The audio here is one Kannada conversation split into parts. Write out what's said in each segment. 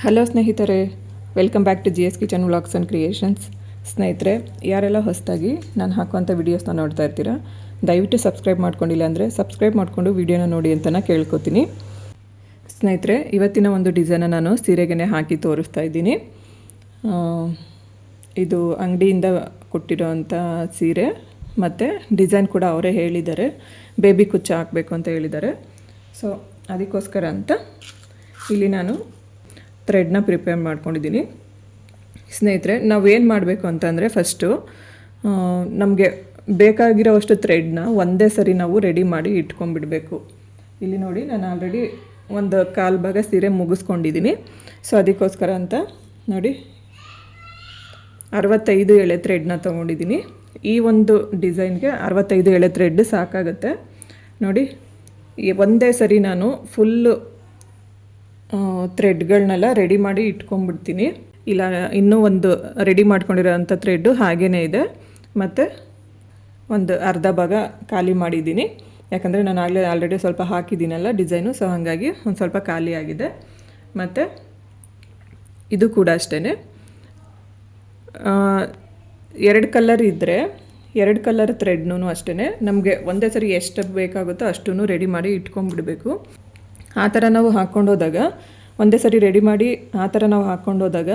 ಹಲೋ ಸ್ನೇಹಿತರೆ, welcome back to G S kitchen vlogs and creations. ಸ್ನೇಹಿತರೆ, ಯಾರೆಲ್ಲ ಹೊಸದಾಗಿ ನಾನು ಹಾಕುವಂಥ ವೀಡಿಯೋಸ್ನ ನೋಡ್ತಾ ಇರ್ತೀರಾ, ದಯವಿಟ್ಟು ಸಬ್ಸ್ಕ್ರೈಬ್ ಮಾಡ್ಕೊಂಡಿಲ್ಲ ಅಂದರೆ ಸಬ್ಸ್ಕ್ರೈಬ್ ಮಾಡಿಕೊಂಡು ವೀಡಿಯೋನ ನೋಡಿ ಅಂತ ನಾನು ಕೇಳ್ಕೊತೀನಿ. ಸ್ನೇಹಿತರೆ, ಇವತ್ತಿನ ಒಂದು ಡಿಸೈನ ನಾನು ಸೀರೆಗೆ ಹಾಕಿ ತೋರಿಸ್ತಾ ಇದ್ದೀನಿ. ಇದು ಅಂಗಡಿಯಿಂದ ಕೊಟ್ಟಿರೋವಂಥ ಸೀರೆ ಮತ್ತು ಡಿಸೈನ್ ಕೂಡ ಅವರೇ ಹೇಳಿದ್ದಾರೆ. ಬೇಬಿ ಕುಚ್ಚ ಹಾಕಬೇಕು ಅಂತ ಹೇಳಿದ್ದಾರೆ. ಸೊ ಅದಕ್ಕೋಸ್ಕರ ಅಂತ ಇಲ್ಲಿ ನಾನು ಥ್ರೆಡ್ನ ಪ್ರಿಪೇರ್ ಮಾಡ್ಕೊಂಡಿದ್ದೀನಿ ಸ್ನೇಹಿತರೆ, ನಾವೇನು ಮಾಡಬೇಕು ಅಂತಂದರೆ ಫಸ್ಟು ನಮಗೆ ಬೇಕಾಗಿರೋವಷ್ಟು ಥ್ರೆಡ್ನ ಒಂದೇ ಸರಿ ನಾವು ರೆಡಿ ಮಾಡಿ ಇಟ್ಕೊಂಡ್ಬಿಡಬೇಕು. ಇಲ್ಲಿ ನೋಡಿ, ನಾನು ಆಲ್ರೆಡಿ ಒಂದು ಕಾಲು ಭಾಗ ಸೀರೆ ಮುಗಿಸ್ಕೊಂಡಿದ್ದೀನಿ ಸೊ ಅದಕ್ಕೋಸ್ಕರ ಅಂತ ನೋಡಿ, ಅರವತ್ತೈದು ಎಳೆ ಥ್ರೆಡ್ನ ತೊಗೊಂಡಿದ್ದೀನಿ ಈ ಒಂದು ಡಿಸೈನ್ಗೆ ಅರವತ್ತೈದು ಎಳೆ ಥ್ರೆಡ್ ಸಾಕಾಗುತ್ತೆ. ನೋಡಿ ಒಂದೇ ಸರಿ ನಾನು ಫುಲ್ಲು ಥ್ರೆಡ್ಗಳನ್ನೆಲ್ಲ ರೆಡಿ ಮಾಡಿ ಇಟ್ಕೊಂಡ್ಬಿಡ್ತೀನಿ. ಇಲ್ಲ, ಇನ್ನೂ ಒಂದು ರೆಡಿ ಮಾಡ್ಕೊಂಡಿರೋಂಥ ಥ್ರೆಡ್ಡು ಹಾಗೇ ಇದೆ. ಮತ್ತು ಒಂದು ಅರ್ಧ ಭಾಗ ಖಾಲಿ ಮಾಡಿದ್ದೀನಿ. ಯಾಕಂದರೆ ನಾನು ಆಗಲೇ ಆಲ್ರೆಡಿ ಸ್ವಲ್ಪ ಹಾಕಿದ್ದೀನಲ್ಲ ಡಿಸೈನು ಸೊ ಹಾಗಾಗಿ ಒಂದು ಸ್ವಲ್ಪ ಖಾಲಿ ಆಗಿದೆ. ಮತ್ತು ಇದು ಕೂಡ ಅಷ್ಟೇ ಎರಡು ಕಲರ್ ಇದ್ದರೆ ಎರಡು ಕಲರ್ ಥ್ರೆಡ್ನೂ ಅಷ್ಟೇ ನಮಗೆ ಒಂದೇ ಸರಿ ಎಷ್ಟು ಬೇಕಾಗುತ್ತೋ ಅಷ್ಟೂ ರೆಡಿ ಮಾಡಿ ಇಟ್ಕೊಂಡ್ಬಿಡ್ಬೇಕು. ಆ ಥರ ನಾವು ಹಾಕ್ಕೊಂಡು ಹೋದಾಗ ಒಂದೇ ಸರಿ ರೆಡಿ ಮಾಡಿ ಆ ಥರ ನಾವು ಹಾಕ್ಕೊಂಡು ಹೋದಾಗ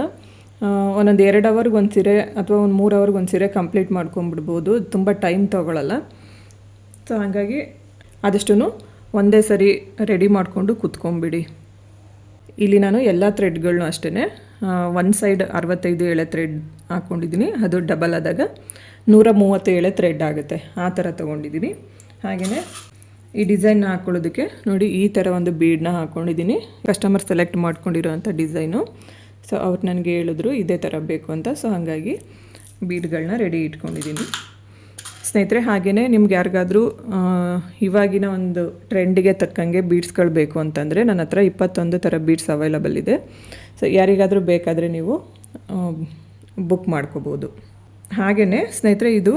ಒಂದೊಂದು ಎರಡು ಅವರ್ಗೆ ಒಂದು ಸೀರೆ ಅಥವಾ ಒಂದು ಮೂರು ಅವರ್ಗೆ ಒಂದು ಸೀರೆ ಕಂಪ್ಲೀಟ್ ಮಾಡ್ಕೊಂಬಿಡ್ಬೋದು ತುಂಬ ಟೈಮ್ ತೊಗೊಳಲ್ಲ. ಸೊ ಹಾಗಾಗಿ ಆದಷ್ಟು ಒಂದೇ ಸರಿ ರೆಡಿ ಮಾಡಿಕೊಂಡು ಕುತ್ಕೊಂಬಿಡಿ ಇಲ್ಲಿ ನಾನು ಎಲ್ಲ ಥ್ರೆಡ್ಗಳನ್ನೂ ಅಷ್ಟೇ ಒಂದು ಸೈಡ್ ಅರವತ್ತೈದು ಎಳೆ ಥ್ರೆಡ್ ಹಾಕ್ಕೊಂಡಿದ್ದೀನಿ ಅದು ಡಬಲ್ ಆದಾಗ ನೂರ ಮೂವತ್ತು ಎಳೆ ಥ್ರೆಡ್ ಆಗುತ್ತೆ. ಆ ಥರ ತೊಗೊಂಡಿದ್ದೀನಿ. ಹಾಗೆಯೇ ಈ ಡಿಸೈನ್ನ ಹಾಕ್ಕೊಳ್ಳೋದಕ್ಕೆ ನೋಡಿ ಈ ಥರ ಒಂದು ಬೀಡನ್ನ ಹಾಕ್ಕೊಂಡಿದ್ದೀನಿ ಕಸ್ಟಮರ್ ಸೆಲೆಕ್ಟ್ ಮಾಡ್ಕೊಂಡಿರೋವಂಥ ಡಿಸೈನು. ಸೊ ಅವ್ರು ನನಗೆ ಹೇಳಿದ್ರು ಇದೇ ಥರ ಬೇಕು ಅಂತ. ಸೊ ಹಾಗಾಗಿ ಬೀಡ್ಗಳನ್ನ ರೆಡಿ ಇಟ್ಕೊಂಡಿದ್ದೀನಿ. ಸ್ನೇಹಿತರೆ ಹಾಗೆಯೇ ನಿಮ್ಗೆ ಯಾರಿಗಾದರೂ ಇವಾಗಿನ ಒಂದು ಟ್ರೆಂಡಿಗೆ ತಕ್ಕಂಗೆ ಬೀಡ್ಸ್ಗಳು ಬೇಕು ಅಂತಂದರೆ ನನ್ನ ಹತ್ರ ಇಪ್ಪತ್ತೊಂದು ಥರ ಬೀಡ್ಸ್ ಅವೈಲಬಲ್ ಇದೆ. ಸೊ ಯಾರಿಗಾದರೂ ಬೇಕಾದರೆ ನೀವು ಬುಕ್ ಮಾಡ್ಕೋಬೋದು. ಹಾಗೆಯೇ ಸ್ನೇಹಿತರೆ, ಇದು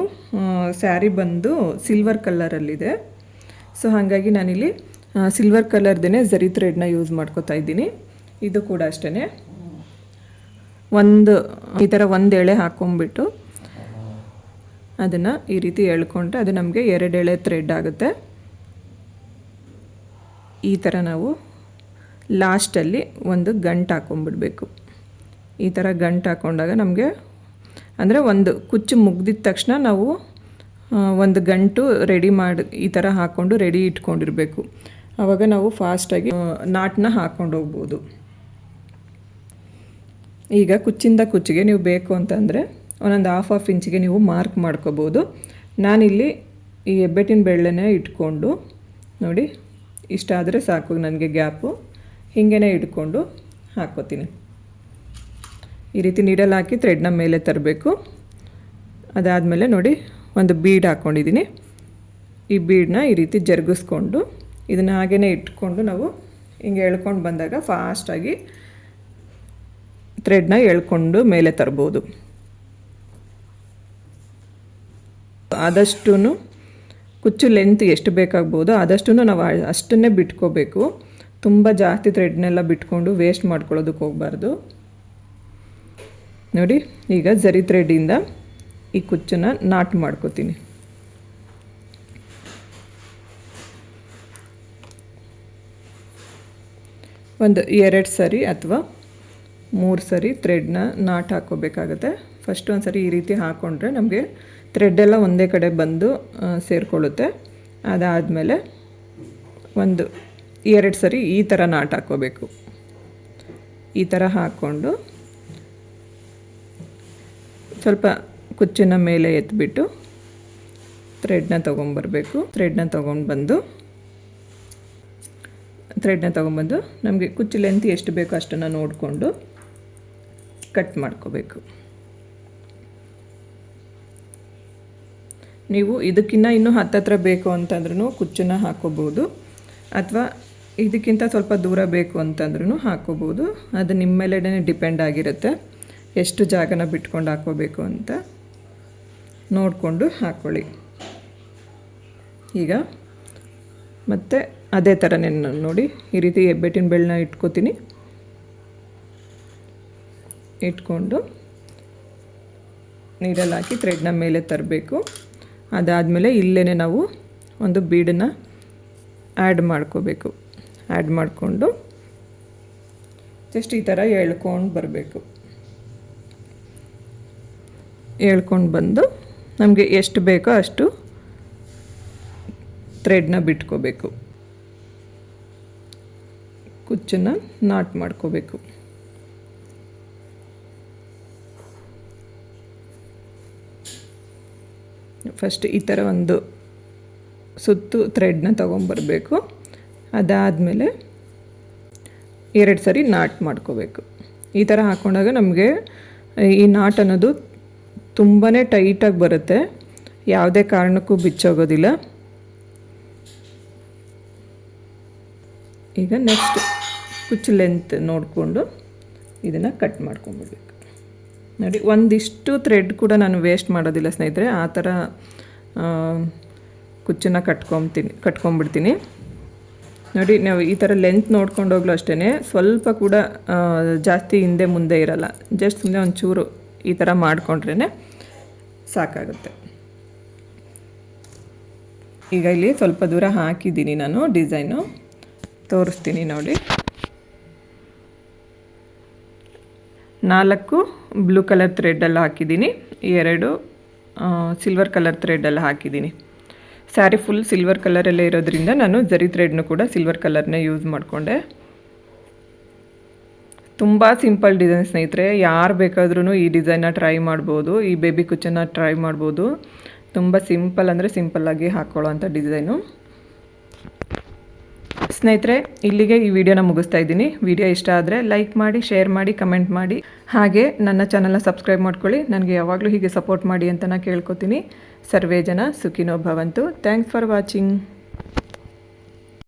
ಸ್ಯಾರಿ ಬಂದು ಸಿಲ್ವರ್ ಕಲರಲ್ಲಿದೆ ಸೊ ಹಾಗಾಗಿ ನಾನಿಲ್ಲಿ ಸಿಲ್ವರ್ ಕಲರ್ದೇ ಝರಿ ಥ್ರೆಡ್ನ ಯೂಸ್ ಮಾಡ್ಕೋತಾ ಇದ್ದೀನಿ. ಇದು ಕೂಡ ಅಷ್ಟೇ ಒಂದು, ಈ ಥರ ಒಂದು ಎಳೆ ಹಾಕ್ಕೊಂಬಿಟ್ಟು ಅದನ್ನು ಈ ರೀತಿ ಎಳ್ಕೊಂಡ್ರೆ ಅದು ನಮಗೆ ಎರಡು ಎಳೆ ಥ್ರೆಡ್ ಆಗುತ್ತೆ. ಈ ಥರ ನಾವು ಲಾಸ್ಟಲ್ಲಿ ಒಂದು ಗಂಟು ಹಾಕ್ಕೊಂಬಿಡ್ಬೇಕು ಈ ಥರ ಗಂಟು ಹಾಕ್ಕೊಂಡಾಗ ನಮಗೆ ಅಂದರೆ ಒಂದು ಕುಚ್ಚು ಮುಗ್ದಿದ ತಕ್ಷಣ ನಾವು ಒಂದು ಗಂಟು ರೆಡಿ ಮಾಡಿ, ಈ ಥರ ಹಾಕ್ಕೊಂಡು ರೆಡಿ ಇಟ್ಕೊಂಡಿರಬೇಕು. ಆವಾಗ ನಾವು ಫಾಸ್ಟಾಗಿ ನಾಟನ್ನ ಹಾಕ್ಕೊಂಡು ಹೋಗ್ಬೋದು. ಈಗ ಕುಚ್ಚಿಂದ ಕುಚ್ಚಿಗೆ ನೀವು ಬೇಕು ಅಂತಂದರೆ ಒಂದೊಂದು ಹಾಫ್ ಹಾಫ್ ಇಂಚಿಗೆ ನೀವು ಮಾರ್ಕ್ ಮಾಡ್ಕೋಬೋದು. ನಾನಿಲ್ಲಿ ಈ ಹೆಬ್ಬೆಟ್ಟಿನ ಬೆಳ್ಳೆನೇ ಇಟ್ಕೊಂಡು, ನೋಡಿ ಇಷ್ಟಾದರೆ ಸಾಕು ನನಗೆ ಗ್ಯಾಪು ಹೀಗೇ ಇಟ್ಕೊಂಡು ಹಾಕ್ಕೋತೀನಿ. ಈ ರೀತಿ ನೀಡಲ್ ಹಾಕಿ ಥ್ರೆಡ್ನ ಮೇಲೆ ತರಬೇಕು. ಅದಾದಮೇಲೆ ನೋಡಿ ಒಂದು ಬೀಡ್ ಹಾಕ್ಕೊಂಡಿದ್ದೀನಿ ಈ ಬೀಡನ್ನ ಈ ರೀತಿ ಜರುಗಿಸ್ಕೊಂಡು ಇದನ್ನು ಹಾಗೇ ಇಟ್ಕೊಂಡು ನಾವು ಹಿಂಗೆ ಎಳ್ಕೊಂಡು ಬಂದಾಗ ಫಾಸ್ಟಾಗಿ ಥ್ರೆಡ್ನ ಎಳ್ಕೊಂಡು ಮೇಲೆ ತರ್ಬೋದು. ಆದಷ್ಟು ಕುಚ್ಚು ಲೆಂತ್ ಎಷ್ಟು ಬೇಕಾಗ್ಬೋದು ಆದಷ್ಟು ನಾವು ಅಷ್ಟನ್ನೇ ಬಿಟ್ಕೋಬೇಕು. ತುಂಬ ಜಾಸ್ತಿ ಥ್ರೆಡ್ನೆಲ್ಲ ಬಿಟ್ಕೊಂಡು ವೇಸ್ಟ್ ಮಾಡ್ಕೊಳ್ಳೋದಕ್ಕೆ ಹೋಗಬಾರ್ದು. ನೋಡಿ, ಈಗ ಜರಿ ಥ್ರೆಡ್ಡಿಂದ ಈ ಕುಚ್ಚನ್ನು ನಾಟ್ ಮಾಡ್ಕೋತೀನಿ. ಒಂದು ಎರಡು ಸರಿ ಅಥವಾ ಮೂರು ಸರಿ ಥ್ರೆಡ್ನ ನಾಟ್ ಹಾಕ್ಕೋಬೇಕಾಗತ್ತೆ. ಫಸ್ಟ್ ಒಂದು ಸರಿ ಈ ರೀತಿ ಹಾಕ್ಕೊಂಡ್ರೆ ನಮಗೆ ಥ್ರೆಡ್ಡೆಲ್ಲ ಒಂದೇ ಕಡೆ ಬಂದು ಸೇರಿಕೊಳ್ಳುತ್ತೆ. ಅದಾದಮೇಲೆ ಒಂದು ಎರಡು ಸರಿ ಈ ಥರ ನಾಟ್ ಹಾಕ್ಕೋಬೇಕು. ಈ ಥರ ಹಾಕ್ಕೊಂಡು ಸ್ವಲ್ಪ ಕುಚ್ಚಿನ ಮೇಲೆ ಎತ್ಬಿಟ್ಟು ಥ್ರೆಡ್ನ ತೊಗೊಂಬರ್ಬೇಕು. ಥ್ರೆಡ್ನ ತೊಗೊಂಡು ಬಂದು ಥ್ರೆಡ್ನ ತೊಗೊಂಬಂದು ನಮಗೆ ಕುಚ್ಚು ಲೆಂತ್ ಎಷ್ಟು ಬೇಕೋ ಅಷ್ಟನ್ನು ನೋಡಿಕೊಂಡು ಕಟ್ ಮಾಡ್ಕೋಬೇಕು. ನೀವು ಇದಕ್ಕಿಂತ ಇನ್ನೂ ಹತ್ತತ್ರ ಬೇಕು ಅಂತಂದ್ರೂ ಕುಚ್ಚನ್ನ ಹಾಕೋಬೋದು. ಅಥವಾ ಇದಕ್ಕಿಂತ ಸ್ವಲ್ಪ ದೂರ ಬೇಕು ಅಂತಂದ್ರೂ ಹಾಕೋಬೋದು. ಅದು ನಿಮ್ಮ ಮೇಲೆನೇ ಡಿಪೆಂಡ್ ಆಗಿರುತ್ತೆ. ಎಷ್ಟು ಜಾಗನ ಬಿಟ್ಕೊಂಡು ಹಾಕೋಬೇಕು ಅಂತ. ನೋಡಿಕೊಂಡು ಹಾಕ್ಕೊಳ್ಳಿ ಈಗ ಮತ್ತು ಅದೇ ಥರನೇ ನೋಡಿ ಈ ರೀತಿ ಹೆಬ್ಬೆಟ್ಟಿನ ಬೆಳ್ಳನ್ನ ಇಟ್ಕೋತೀನಿ. ಇಟ್ಕೊಂಡು ನೀರಲ್ಲಿ ಹಾಕಿ ಥ್ರೆಡ್ನ ಮೇಲೆ ತರಬೇಕು. ಅದಾದಮೇಲೆ ಇಲ್ಲೇ ನಾವು ಒಂದು ಬೀಡನ್ನ ಆ್ಯಡ್ ಮಾಡ್ಕೋಬೇಕು. ಆ್ಯಡ್ ಮಾಡಿಕೊಂಡು ಜಸ್ಟ್ ಈ ಥರ ಎಳ್ಕೊಂಡು ಬರಬೇಕು. ಎಳ್ಕೊಂಡು ಬಂದು ನಮಗೆ ಎಷ್ಟು ಬೇಕೋ ಅಷ್ಟು ಥ್ರೆಡ್ನ ಬಿಟ್ಕೋಬೇಕು. ಕುಚ್ಚನ್ನು ನಾಟ್ ಮಾಡ್ಕೋಬೇಕು. ಫಸ್ಟ್ ಈ ಥರ ಒಂದು ಸುತ್ತು ಥ್ರೆಡ್ನ ತೊಗೊಂಬರ್ಬೇಕು. ಅದಾದಮೇಲೆ ಎರಡು ಸರಿ ನಾಟ್ ಮಾಡ್ಕೋಬೇಕು. ಈ ಥರ ಹಾಕ್ಕೊಂಡಾಗ ನಮಗೆ ಈ ನಾಟ್ ಅನ್ನೋದು ತುಂಬಾ ಟೈಟಾಗಿ ಬರುತ್ತೆ. ಯಾವುದೇ ಕಾರಣಕ್ಕೂ ಬಿಚ್ಚೋಗೋದಿಲ್ಲ. ಈಗ ನೆಕ್ಸ್ಟ್ ಕುಚ್ಚು ಲೆಂತ್ ನೋಡಿಕೊಂಡು ಇದನ್ನು ಕಟ್ ಮಾಡ್ಕೊಂಬಿಡ್ಬೇಕು. ನೋಡಿ, ಒಂದಿಷ್ಟು ಥ್ರೆಡ್ ಕೂಡ ನಾನು ವೇಸ್ಟ್ ಮಾಡೋದಿಲ್ಲ ಸ್ನೇಹಿತರೆ, ಆ ಥರ ಕುಚ್ಚನ್ನು ಕಟ್ಕೊಂಬ್ತೀನಿ, ಕಟ್ಕೊಂಬಿಡ್ತೀನಿ. ನೋಡಿ, ನಾವು ಈ ಥರ ಲೆಂತ್ ನೋಡ್ಕೊಂಡು ಹೋಗ್ಲು ಅಷ್ಟೇ ಸ್ವಲ್ಪ ಕೂಡ ಜಾಸ್ತಿ ಹಿಂದೆ ಮುಂದೆ ಇರಲ್ಲ, ಜಸ್ಟ್ ಸುಮ್ಮನೆ ಒಂಚೂರು ಈ ಥರ ಮಾಡಿಕೊಂಡ್ರೇ ಸಾಕಾಗುತ್ತೆ. ಈಗ ಇಲ್ಲಿ ಸ್ವಲ್ಪ ದೂರ ಹಾಕಿದ್ದೀನಿ ನಾನು ಡಿಸೈನು. ತೋರಿಸ್ತೀನಿ ನೋಡಿ. ನಾಲ್ಕು ಬ್ಲೂ ಕಲರ್ ಥ್ರೆಡ್ಡಲ್ಲಿ ಹಾಕಿದ್ದೀನಿ. ಎರಡು ಸಿಲ್ವರ್ ಕಲರ್ ಥ್ರೆಡ್ಡಲ್ಲಿ ಹಾಕಿದ್ದೀನಿ. ಸ್ಯಾರಿ ಫುಲ್ ಸಿಲ್ವರ್ ಕಲರಲ್ಲೇ ಇರೋದ್ರಿಂದ ನಾನು ಜರಿ ಥ್ರೆಡ್ನು ಕೂಡ ಸಿಲ್ವರ್ ಕಲರ್ನೇ ಯೂಸ್ ಮಾಡಿಕೊಂಡೆ. ತುಂಬ ಸಿಂಪಲ್ ಡಿಸೈನ್ ಸ್ನೇಹಿತರೆ, ಯಾರು ಬೇಕಾದ್ರೂ ಈ ಡಿಸೈನ್ನ ಟ್ರೈ ಮಾಡ್ಬೋದು, ಈ ಬೇಬಿ ಕುಚ್ಚನ್ನು ಟ್ರೈ ಮಾಡ್ಬೋದು. ತುಂಬ ಸಿಂಪಲ್ ಅಂದರೆ ಸಿಂಪಲ್ಲಾಗಿ ಹಾಕ್ಕೊಳ್ಳೋ ಅಂಥ ಡಿಸೈನು. ಸ್ನೇಹಿತರೆ, ಇಲ್ಲಿಗೆ ಈ ವಿಡಿಯೋನ ಮುಗಿಸ್ತಾ ಇದ್ದೀನಿ. ವಿಡಿಯೋ ಇಷ್ಟ ಆದರೆ ಲೈಕ್ ಮಾಡಿ, ಶೇರ್ ಮಾಡಿ, ಕಮೆಂಟ್ ಮಾಡಿ. ಹಾಗೆ ನನ್ನ ಚಾನಲ್ನ ಸಬ್ಸ್ಕ್ರೈಬ್ ಮಾಡ್ಕೊಳ್ಳಿ. ನನಗೆ ಯಾವಾಗಲೂ ಹೀಗೆ ಸಪೋರ್ಟ್ ಮಾಡಿ ಅಂತ ನಾನು ಕೇಳ್ಕೊತೀನಿ. ಸರ್ವೇ ಜನ ಸುಖಿನೋ ಭವಂತು. Thanks for watching.